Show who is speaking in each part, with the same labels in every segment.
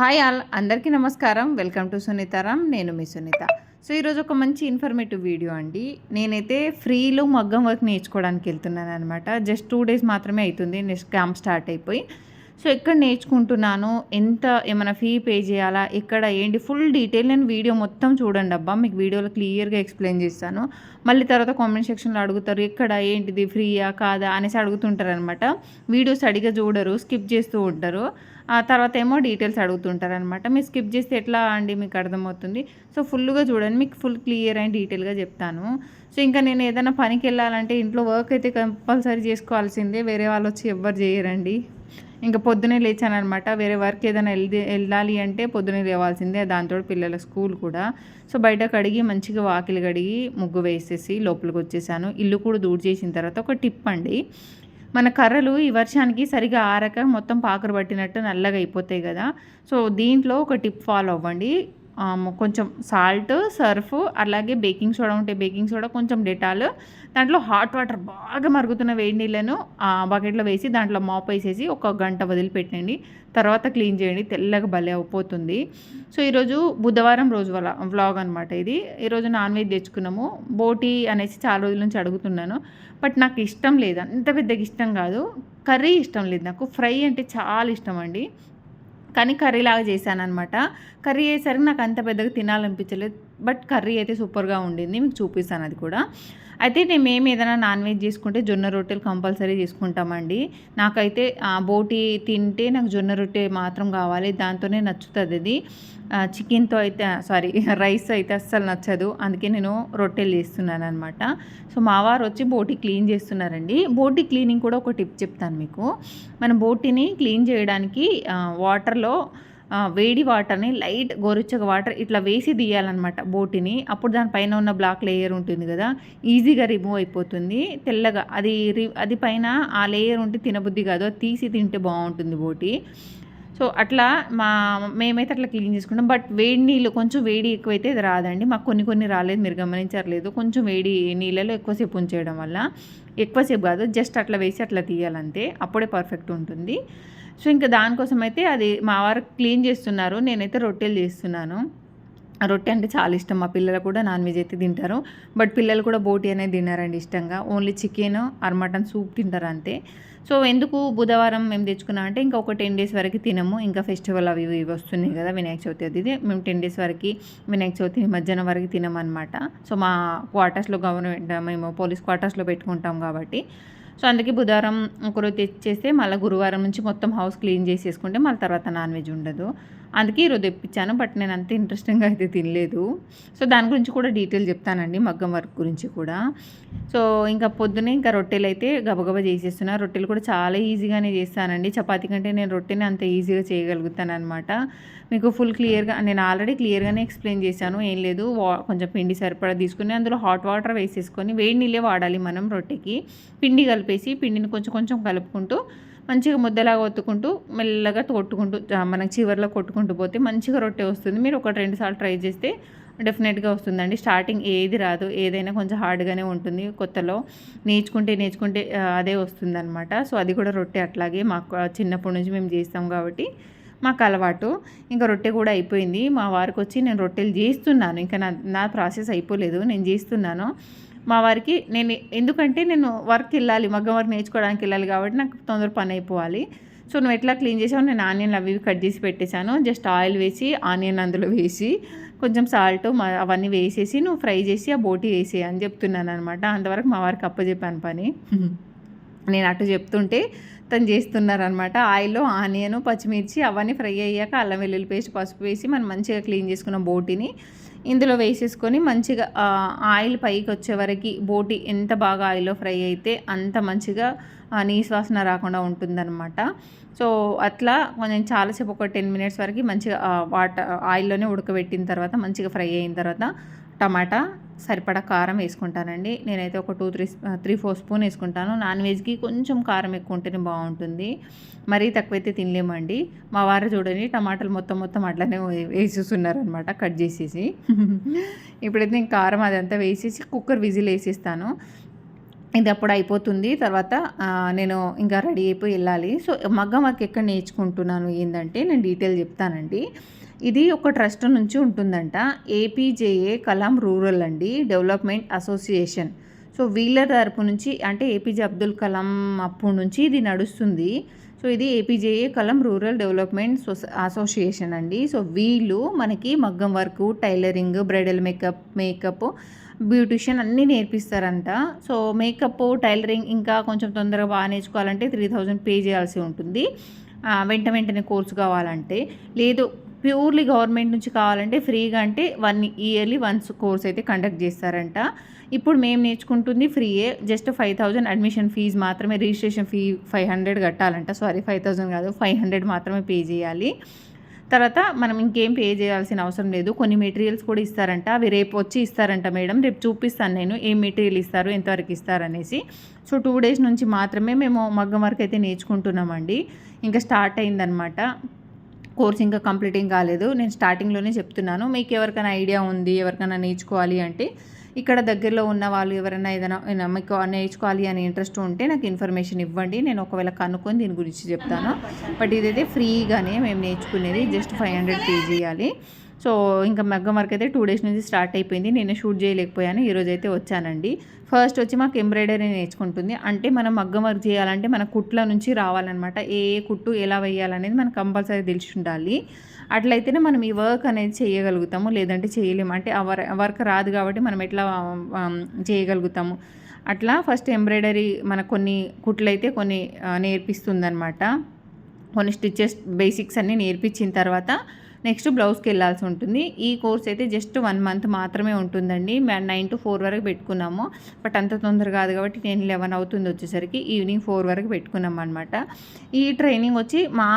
Speaker 1: Hi all అందరికీ నమస్కారం. Welcome to Sunitharam. నేను మీ సునీత. సో ఈరోజు ఒక మంచి ఇన్ఫర్మేటివ్ వీడియో అండి. నేనైతే ఫ్రీలో మగ్గం వర్క్ నేర్చుకోవడానికి వెళ్తున్నాను అనమాట జస్ట్ టూ డేస్ మాత్రమే అవుతుంది నెక్స్ట్ క్యాంప్ స్టార్ట్ అయిపోయి. సో ఎక్కడ నేర్చుకుంటున్నాను ఎంత ఏమైనా ఫీ పే చేయాలా ఎక్కడ ఏంటి ఫుల్ డీటెయిల్ నేను వీడియో మొత్తం చూడండి అబ్బా. మీకు వీడియోలో క్లియర్గా ఎక్స్ప్లెయిన్ చేస్తాను. మళ్ళీ తర్వాత కామెంట్ సెక్షన్లో అడుగుతారు ఎక్కడ ఏంటిది ఫ్రీయా కాదా అనేసి అడుగుతుంటారు అనమాట వీడియోస్ అడిగా చూడరు స్కిప్ చేస్తూ ఉంటారు. ఆ తర్వాత ఏమో డీటెయిల్స్ అడుగుతుంటారనమాట మీరు స్కిప్ చేస్తే ఎట్లా అండి? మీకు అర్థమవుతుంది. సో ఫుల్గా చూడండి. మీకు ఫుల్ క్లియర్ అండ్ డీటెయిల్గా చెప్తాను. సో ఇంకా నేను ఏదైనా పనికి వెళ్ళాలంటే ఇంట్లో వర్క్ అయితే కంపల్సరీ చేసుకోవాల్సిందే. వేరే వాళ్ళు వచ్చి ఎవ్వరు చేయరండి. ఇంకా పొద్దునే లేచాను అనమాట వేరే వర్క్ ఏదైనా వెళ్ళి వెళ్ళాలి అంటే పొద్దునే లేవాల్సిందే. దాంతో పిల్లల స్కూల్ కూడా. సో బయట కడిగి మంచిగా వాకిలి కడిగి ముగ్గు వేసేసి లోపలికి వచ్చేసాను. ఇల్లు కూడా దూడు చేసిన తర్వాత ఒక టిప్ అండి. మన కర్రలు ఈ వర్షానికి సరిగా ఆరక మొత్తం పాకరు పట్టినట్టు నల్లగా అయిపోతాయి కదా. సో దీంట్లో ఒక టిప్ ఫాలో అవ్వండి. కొంచెం సాల్ట్ సర్ఫ్ అలాగే బేకింగ్ సోడా ఉంటే బేకింగ్ సోడా కొంచెం డెటాల్. దాంట్లో హాట్ వాటర్ బాగా మరుగుతున్న వేడి నీళ్ళను బకెట్లో వేసి దాంట్లో మాప్ వేసేసి ఒక గంట వదిలిపెట్టండి. తర్వాత క్లీన్ చేయండి. తెల్లగా భలే అయిపోతుంది. సో ఈరోజు బుధవారం రోజు వల్ల వ్లాగ్ అనమాట ఇది. ఈరోజు నాన్ వెజ్ తెచ్చుకున్నాము. బోటీ అనేసి చాలా రోజుల నుంచి అడుగుతున్నాను. బట్ నాకు ఇష్టం లేదు. అంత పెద్దగా ఇష్టం కాదు. కర్రీ ఇష్టం లేదు నాకు. ఫ్రై అంటే చాలా ఇష్టం అండి. కానీ కర్రీలాగా చేశాను అనమాట కర్రీ చేసరికి నాకు అంత పెద్దగా తినాలనిపించలేదు. బట్ కర్రీ అయితే సూపర్గా ఉండింది. మీకు చూపిస్తాను అది కూడా. అయితే నేను మేము ఏదైనా నాన్ వెజ్ చేసుకుంటే జొన్న రొట్టెలు కంపల్సరీ చేసుకుంటామండి. నాకైతే బోటి తింటే నాకు జొన్న రొట్టె మాత్రం కావాలి. దాంతోనే నచ్చుతుంది అది. చికెన్తో అయితే సారీ రైస్ అయితే అస్సలు నచ్చదు. అందుకే నేను రొట్టెలు చేస్తున్నాను అనమాట సో మా వారు వచ్చి బోటి క్లీన్ చేస్తున్నారండి. బోటి క్లీనింగ్ కూడా ఒక టిప్ చెప్తాను మీకు. మన బోటిని క్లీన్ చేయడానికి వాటర్లో వేడి వాటర్ని లైట్ గోరుచ్చగా వాటర్ ఇట్లా వేసి తీయాలన్నమాట బోటిని. అప్పుడు దానిపైన ఉన్న బ్లాక్ లేయర్ ఉంటుంది కదా ఈజీగా రిమూవ్ అయిపోతుంది. తెల్లగా అది అది పైన ఆ లేయర్ ఉంటే తినబుద్ధి కాదు అది తీసి తింటే బాగుంటుంది బోటి. సో అట్లా మా మేమైతే అట్లా క్లీన్ చేసుకుంటాం. బట్ వేడి నీళ్ళు కొంచెం వేడి ఎక్కువైతే ఇది రాదండి. మాకు కొన్ని కొన్ని రాలేదు మీరు గమనించట్లేదు. కొంచెం వేడి నీళ్ళలో ఎక్కువసేపు ఉంచేయడం వల్ల. ఎక్కువసేపు కాదు జస్ట్ అట్లా వేసి అట్లా తీయాలంతే. అప్పుడే పర్ఫెక్ట్ ఉంటుంది. సో ఇంకా దానికోసం అయితే అది మా వారు క్లీన్ చేస్తున్నారు. నేనైతే రొట్టెలు చేస్తున్నాను. రొట్టె అంటే చాలా ఇష్టం. మా పిల్లలు కూడా నాన్ వెజ్ అయితే తింటారు. బట్ పిల్లలు కూడా బోటి అనేది తిన్నారండి ఇష్టంగా. Only chicken or mutton soup తింటారు అంతే. సో ఎందుకు బుధవారం మేము తెచ్చుకున్నాం అంటే ఇంకా ఒక టెన్ డేస్ వరకు తినము. ఇంకా ఫెస్టివల్ అవి ఇవి వస్తున్నాయి కదా వినాయక చవితి అది మేము టెన్ డేస్ వరకు వినాయక చవితి మధ్యాహ్నం వరకు తినమన్నమాట. సో మా క్వార్టర్స్లో గవర్నమెంట్ మేము పోలీస్ క్వార్టర్స్లో పెట్టుకుంటాం కాబట్టి. సో అందుకే బుధవారం ఒకరోజు తెచ్చేస్తే మళ్ళీ గురువారం నుంచి మొత్తం హౌస్ క్లీన్ చేసేసుకుంటే మళ్ళీ తర్వాత నాన్ వెజ్ ఉండదు. అందుకే ఈరోజు తెప్పించాను బట్ నేను అంత ఇంట్రెస్టింగ్గా అయితే తినలేదు. సో దాని గురించి కూడా డీటెయిల్ చెప్తానండి మగ్గం వర్క్ గురించి కూడా. సో ఇంకా పొద్దునే ఇంకా రొట్టెలు అయితే గబగబా చేసేస్తున్నా. రొట్టెలు కూడా చాలా ఈజీగానే చేస్తానండి. చపాతి కంటే నేను రొట్టెని అంత ఈజీగా చేయగలుగుతాను అనమాట మీకు ఫుల్ క్లియర్గా నేను ఆల్రెడీ క్లియర్గానే ఎక్స్ప్లెయిన్ చేశాను ఏం లేదు కొంచెం పిండి సరిపడా తీసుకుని అందులో హాట్ వాటర్ వేసేసుకొని వేడి నీళ్ళే వాడాలి మనం రొట్టెకి. పిండి కలిపేసి పిండిని కొంచెం కొంచెం కలుపుకుంటూ మంచిగా ముద్దలాగా ఒత్తుకుంటూ మెల్లగా కొట్టుకుంటూ మనకి చివరిలో కొట్టుకుంటూ పోతే మంచిగా రొట్టె వస్తుంది. మీరు ఒక రెండు సార్లు ట్రై చేస్తే డెఫినెట్గా వస్తుందండి. స్టార్టింగ్ ఏది రాదు. ఏదైనా కొంచెం హార్డ్గానే ఉంటుంది. కొత్తలో నేర్చుకుంటే నేర్చుకుంటే అదే వస్తుందన్నమాట. సో అది కూడా రొట్టె అట్లాగే మాకు చిన్నప్పటి నుంచి మేము చేస్తాం కాబట్టి మాకు అలవాటు. ఇంకా రొట్టె కూడా అయిపోయింది. మా వారికి వచ్చి నేను రొట్టెలు చేస్తున్నాను. ఇంకా నా నా ప్రాసెస్ అయిపోలేదు. నేను చేస్తున్నాను. మా వారికి నేను ఎందుకంటే నేను వర్క్ వెళ్ళాలి మగ్గం వర్క్ నేర్చుకోవడానికి వెళ్ళాలి కాబట్టి నాకు తొందర పని అయిపోవాలి. సో నువ్వు ఎట్లా క్లీన్ చేసావు నేను ఆనియన్ అవి కట్ చేసి పెట్టేశాను. జస్ట్ ఆయిల్ వేసి ఆనియన్ అందులో వేసి కొంచెం సాల్ట్ అవన్నీ వేసేసి నువ్వు ఫ్రై చేసి ఆ బోటి వేసి అని చెప్తున్నాను అనమాట అంతవరకు మా వారికి అప్పచెప్పాను పని. నేను అటు చెప్తుంటే తను చేస్తున్నారనమాట ఆయిల్లో ఆనియన్ పచ్చిమిర్చి అవన్నీ ఫ్రై అయ్యాక అల్లం వెల్లుల్లి పేస్ట్ పసుపు వేసి మనం మంచిగా క్లీన్ చేసుకున్న బోటిని ఇందులో వేసేసుకొని మంచిగా ఆయిల్ పైకి వచ్చే వరకు బోటి ఎంత బాగా ఆయిల్లో ఫ్రై అయితే అంత మంచిగా నీసు వాసన రాకుండా ఉంటుందన్నమాట. సో అట్లా కొంచెం చాలాసేపు ఒక టెన్ మినిట్స్ వరకు మంచిగా వాటర్ ఆయిల్లోనే ఉడకబెట్టిన తర్వాత మంచిగా ఫ్రై అయిన తర్వాత టమాటా సరిపడా కారం వేసుకుంటానండి. నేనైతే ఒక two three three four spoon వేసుకుంటాను. నాన్ వెజ్కి కొంచెం కారం ఎక్కువ ఉంటేనే బాగుంటుంది. మరీ తక్కువైతే తినలేమండి. మా వారు చూడండి టమాటాలు మొత్తం మొత్తం అట్లనే వేసేస్తున్నారనమాట కట్ చేసేసి. ఇప్పుడైతే నేను కారం అదంతా వేసేసి కుక్కర్ విజిల్ వేసేస్తాను. ఇది అప్పుడు అయిపోతుంది. తర్వాత నేను ఇంకా రెడీ అయిపోయి వెళ్ళాలి. సో మగ్గ మాకు ఎక్కడ నేర్చుకుంటున్నాను ఏంటంటే నేను డీటెయిల్ చెప్తానండి. ఇది ఒక ట్రస్ట్ నుంచి ఉంటుందంట. ఏపీజేఏ కలాం రూరల్ అండి డెవలప్మెంట్ అసోసియేషన్. సో వీళ్ళ తరపు నుంచి అంటే ఏపీజే అబ్దుల్ కలాం అప్పుడు నుంచి ఇది నడుస్తుంది. సో ఇది APJA Kalam rural development association అండి. సో వీళ్ళు మనకి మగ్గం work tailoring bridal makeup makeup beautician అన్నీ నేర్పిస్తారంట. సో మేకప్ టైలరింగ్ ఇంకా కొంచెం తొందరగా బాగా నేర్చుకోవాలంటే త్రీ థౌజండ్ పే చేయాల్సి ఉంటుంది. వెంట వెంటనే కోర్సు కావాలంటే. లేదు ప్యూర్లీ గవర్నమెంట్ నుంచి కావాలంటే ఫ్రీగా అంటే వన్ ఇయర్లీ వన్స్ కోర్స్ అయితే కండక్ట్ చేస్తారంట. ఇప్పుడు మేము నేర్చుకుంటుంది ఫ్రీయే. Just five thousand admission fees మాత్రమే రిజిస్ట్రేషన్ ఫీ ఫైవ్ హండ్రెడ్ కట్టాలంట. సారీ ఫైవ్ థౌజండ్ కాదు ఫైవ్ హండ్రెడ్ మాత్రమే పే చేయాలి. తర్వాత మనం ఇంకేం పే చేయాల్సిన అవసరం లేదు. కొన్ని మెటీరియల్స్ కూడా ఇస్తారంట. అవి రేపు వచ్చి ఇస్తారంట మేడం. రేపు చూపిస్తాను నేను ఏం మెటీరియల్ ఇస్తారు ఎంతవరకు ఇస్తారు అనేసి. సో టూ డేస్ నుంచి మాత్రమే మేము మగ్గం వరకు అయితే నేర్చుకుంటున్నామండి. ఇంకా స్టార్ట్ అయిందనమాట. కోర్స్ ఇంకా కంప్లీటింగ్ కాలేదు. నేను స్టార్టింగ్లోనే చెప్తున్నాను. మీకు ఎవరికైనా ఐడియా ఉంది ఎవరికైనా నేర్చుకోవాలి అంటే ఇక్కడ దగ్గరలో ఉన్న వాళ్ళు ఎవరైనా ఏదైనా మీకు నేర్చుకోవాలి అనే ఇంట్రెస్ట్ ఉంటే నాకు ఇన్ఫర్మేషన్ ఇవ్వండి. నేను ఒకవేళ కనుక్కొని దీని గురించి చెప్తాను. బట్ ఇదైతే ఫ్రీగానే మేము నేర్చుకునేది. జస్ట్ ఫైవ్ హండ్రెడ్ పే చేయాలి సో ఇంకా మగ్గం వర్క్ అయితే టూ డేస్ నుంచి స్టార్ట్ అయిపోయింది. నేను షూట్ చేయలేకపోయాను. ఈరోజు అయితే వచ్చానండి. ఫస్ట్ వచ్చి మాకు ఎంబ్రాయిడరీ నేర్చుకుంటుంది. అంటే మనం మగ్గం వర్క్ చేయాలంటే మన కుట్ల నుంచి రావాలన్నమాట. ఏ ఏ కుట్టు ఎలా వేయాలనేది మనకు కంపల్సరీ తెలిసి ఉండాలి. అట్లయితేనే మనం ఈ వర్క్ అనేది చేయగలుగుతాము. లేదంటే చేయలేము. అంటే ఆ వర్క్ రాదు కాబట్టి మనం ఎట్లా చేయగలుగుతాము. అట్లా ఫస్ట్ ఎంబ్రాయిడరీ మన కొన్ని కుట్లయితే కొన్ని నేర్పిస్తుందనమాట కొన్ని స్టిచ్చెస్ బేసిక్స్ అన్నీ నేర్పించిన తర్వాత నెక్స్ట్ బ్లౌజ్కి వెళ్ళాల్సి ఉంటుంది. ఈ కోర్స్ అయితే జస్ట్ వన్ మంత్ మాత్రమే ఉంటుందండి. మేము నైన్ టు ఫోర్ వరకు పెట్టుకున్నాము. బట్ అంత తొందర కాదు కాబట్టి టెన్ లెవెన్ అవుతుంది వచ్చేసరికి. ఈవినింగ్ ఫోర్ వరకు పెట్టుకున్నాం అనమాట ఈ ట్రైనింగ్ వచ్చి మా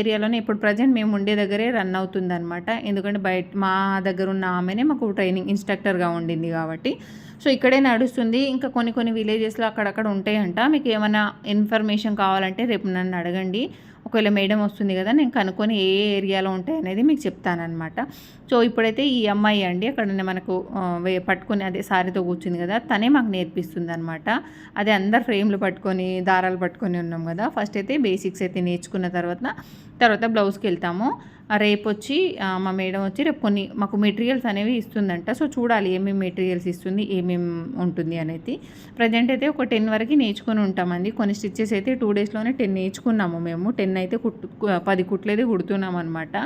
Speaker 1: ఏరియాలోనే ఇప్పుడు ప్రజెంట్ మేము ఉండే దగ్గరే రన్ అవుతుంది అనమాట ఎందుకంటే బయట మా దగ్గర ఉన్న ఆమెనే మాకు ట్రైనింగ్ ఇన్స్ట్రక్టర్గా ఉండింది కాబట్టి. సో ఇక్కడే నడుస్తుంది. ఇంకా కొన్ని కొన్ని విలేజెస్లో అక్కడక్కడ ఉంటాయంట. మీకు ఏమైనా ఇన్ఫర్మేషన్ కావాలంటే రేపు నన్ను అడగండి. ఒకవేళ మేడం వస్తుంది కదా నేను కనుక్కొని ఏ ఏరియాలో ఉంటాయి అనేది మీకు చెప్తానమాట సో ఇప్పుడైతే ఈ అమ్మాయి అండి అక్కడ మనకు పట్టుకొని అదే సారీతో కూర్చుంది కదా తనే మాకు నేర్పిస్తుంది అనమాట అదే అందరు ఫ్రేమ్లు పట్టుకొని దారాలు పట్టుకొని ఉన్నాం కదా ఫస్ట్ అయితే బేసిక్స్ అయితే నేర్చుకున్న తర్వాత తర్వాత బ్లౌజ్కి వెళ్తాము. రేపు వచ్చి మా మేడం వచ్చి రేపు కొన్ని మాకు మెటీరియల్స్ అనేవి ఇస్తుందంట. సో చూడాలి ఏమేమి మెటీరియల్స్ ఇస్తుంది ఏమేమి ఉంటుంది అనేది. ప్రజెంట్ అయితే ఒక టెన్ వరకు నేర్చుకొని ఉంటామండి. కొన్ని స్టిచ్చెస్ అయితే టూ డేస్లోనే టెన్ నేర్చుకున్నాము మేము. టెన్ అయితే కుట్టు పది కుట్లైతే కుడుతున్నాం అనమాట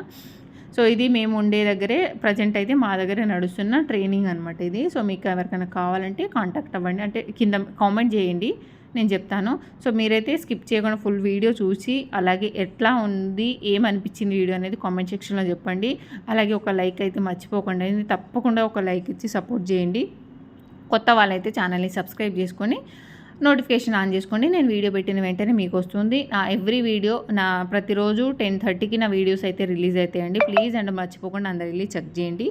Speaker 1: సో ఇది మేము ఉండే దగ్గరే ప్రజెంట్ అయితే మా దగ్గరే నడుస్తున్న ట్రైనింగ్ అనమాట ఇది. సో మీకు ఎవరికైనా కావాలంటే కాంటాక్ట్ అవ్వండి. అంటే కింద కామెంట్ చేయండి. నేను చెప్తాను. సో మీరైతే స్కిప్ చేయకుండా ఫుల్ వీడియో చూసి అలాగే ఎట్లా ఉంది ఏమనిపించింది వీడియో అనేది కామెంట్ సెక్షన్లో చెప్పండి. అలాగే ఒక లైక్ అయితే మర్చిపోకుండా. తప్పకుండా ఒక లైక్ ఇచ్చి సపోర్ట్ చేయండి. కొత్త వాళ్ళైతే ఛానల్ని సబ్స్క్రైబ్ చేసుకొని నోటిఫికేషన్ ఆన్ చేసుకోండి. నేను వీడియో పెట్టిన వెంటనే మీకు వస్తుంది. నా ఎవ్రీ వీడియో నా ప్రతిరోజు టెన్ థర్టీకి నా వీడియోస్ అయితే రిలీజ్ అవుతాయండి ప్లీజ్ అండ్ మర్చిపోకుండా అందరు వెళ్ళి చెక్ చేయండి.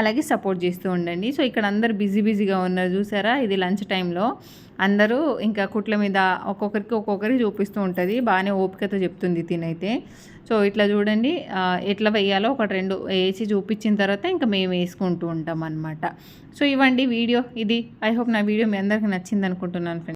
Speaker 1: అలాగే సపోర్ట్ చేస్తూ ఉండండి. సో ఇక్కడ అందరు బిజీ బిజీగా ఉన్నారు చూసారా? ఇది లంచ్ టైంలో. అందరూ ఇంకా కుట్ల మీద ఒక్కొక్కరికి ఒక్కొక్కరికి చూపిస్తూ ఉంటుంది. బాగానే ఓపికతో చెప్తుంది తినైతే. సో ఇట్లా చూడండి. ఎట్లా వేయాలో ఒకటి రెండు వేసి చూపించిన తర్వాత ఇంకా మేము వేసుకుంటూ ఉంటాం అనమాట సో ఇవ్వండి వీడియో ఇది. ఐ హోప్ నా వీడియో మీ అందరికీ నచ్చింది అనుకుంటున్నాను ఫ్రెండ్స్.